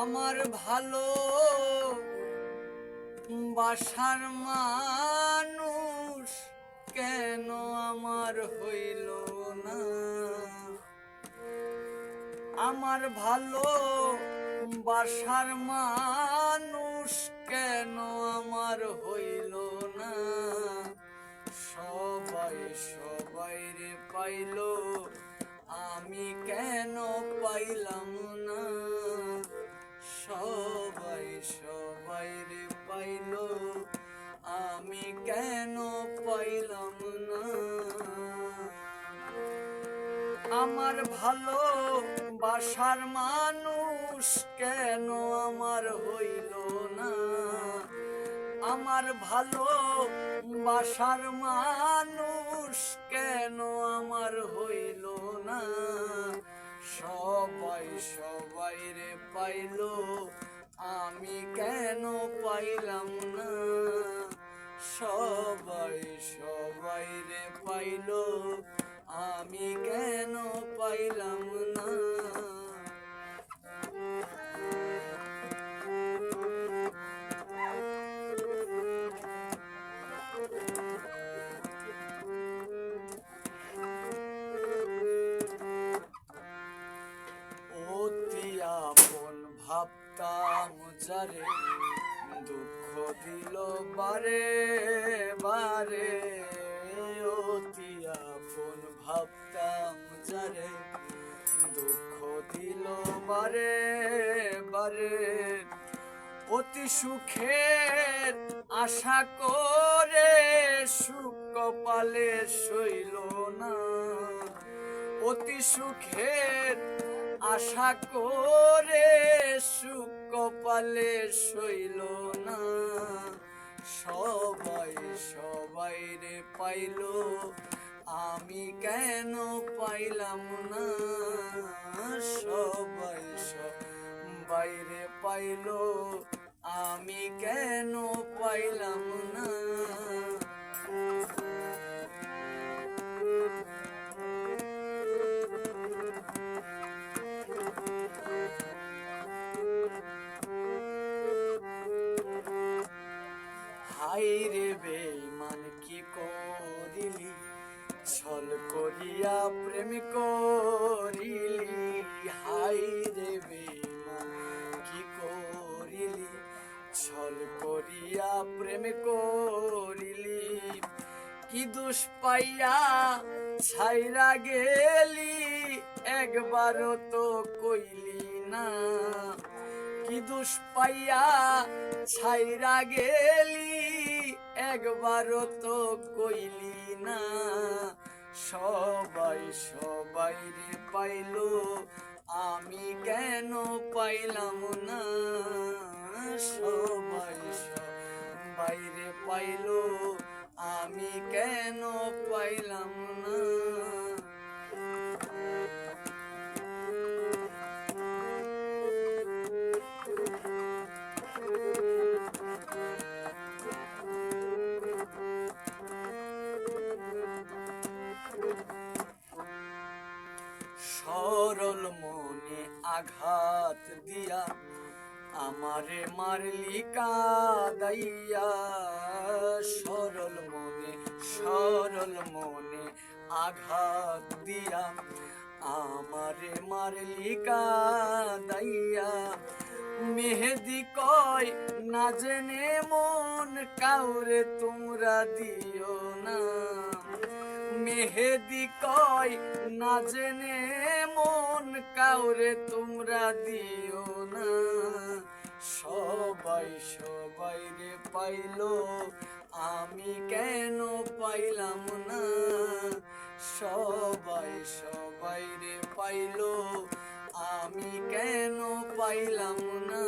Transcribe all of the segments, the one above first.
আমার ভালো বাসার মানুষ কেন আমার হইল না? আমার ভালো বাসার মানুষ কেন আমার হইল না? সবাই সবাই রে পাইল, আমি কেন পাইলাম না? সবাই পাইল। আমি কেন পাইলাম না? আমার ভালো বাসার মানুষ কেন আমার হইল না? আমার ভালো বাসার মানুষ কেন আমার হইল না? সবাই সবাই রে পাইল। আমি কেন পাইলাম না? সবাই সবাই রে পাইল। আমি কেন পাইলাম না? অতি আপন ভাবতাম যারে দুঃখ দিল বারে বারে। অতি আপন ভাবতাম যারে দুঃখ দিল বারে বারে। অতি সুখের আশা করে সুখ কপালে সইল না। অতি সুখের আশা করে সুখ কপালে সইল না। সবাই সবাই রে পাইল, আমি কেন পাইলাম না? সবাই সবাই রে পাইল, আমি কেন পাইলাম না? রে বেমান কি করিলি? ছল করিয়া প্রেম করিলি। হাই রে বেমান কি করিলি? ছল করিয়া প্রেম করিলি। কি দোষ পাইয়া ছাইরা গেলি? একবারও তো কইলি না। কি দোষ পাইয়া ছাইরা গেলি? একবারও তো কইলি না। সবাই সবাই রে পাইল, আমি কেন পাইলাম না? সবাই সবাই রে পাইল, আমি কেন পাইলাম আঘাত দিয়া আমারে মারলি কাদাইয়া সরল মনে সরল মনে আঘাত দিয়া আমারে মারলি কাদাইয়া মেহেদি কয়, না জেনে মন কাউরে তোমরা দিও না। মেহেদি কয় না জেনে মন কাউরে তোমরা দিও না। সবাই সবাই রে পাইলো, আমি কেন পাইলাম না? সবাই সবাই রে পাইলো, আমি কেন পাইলাম না?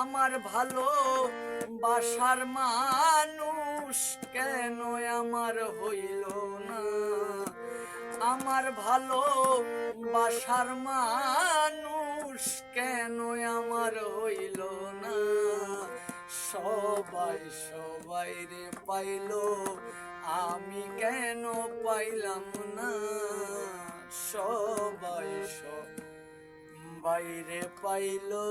আমার ভালো বাসার মানুষ কেন আমার হইল না? আমার ভালো বাসার মানুষ কেন আমার হইল না? সবাই সবাই রে পাইল, আমি কেন পাইলাম না? সবাই সবাই বাইরে পাইলো।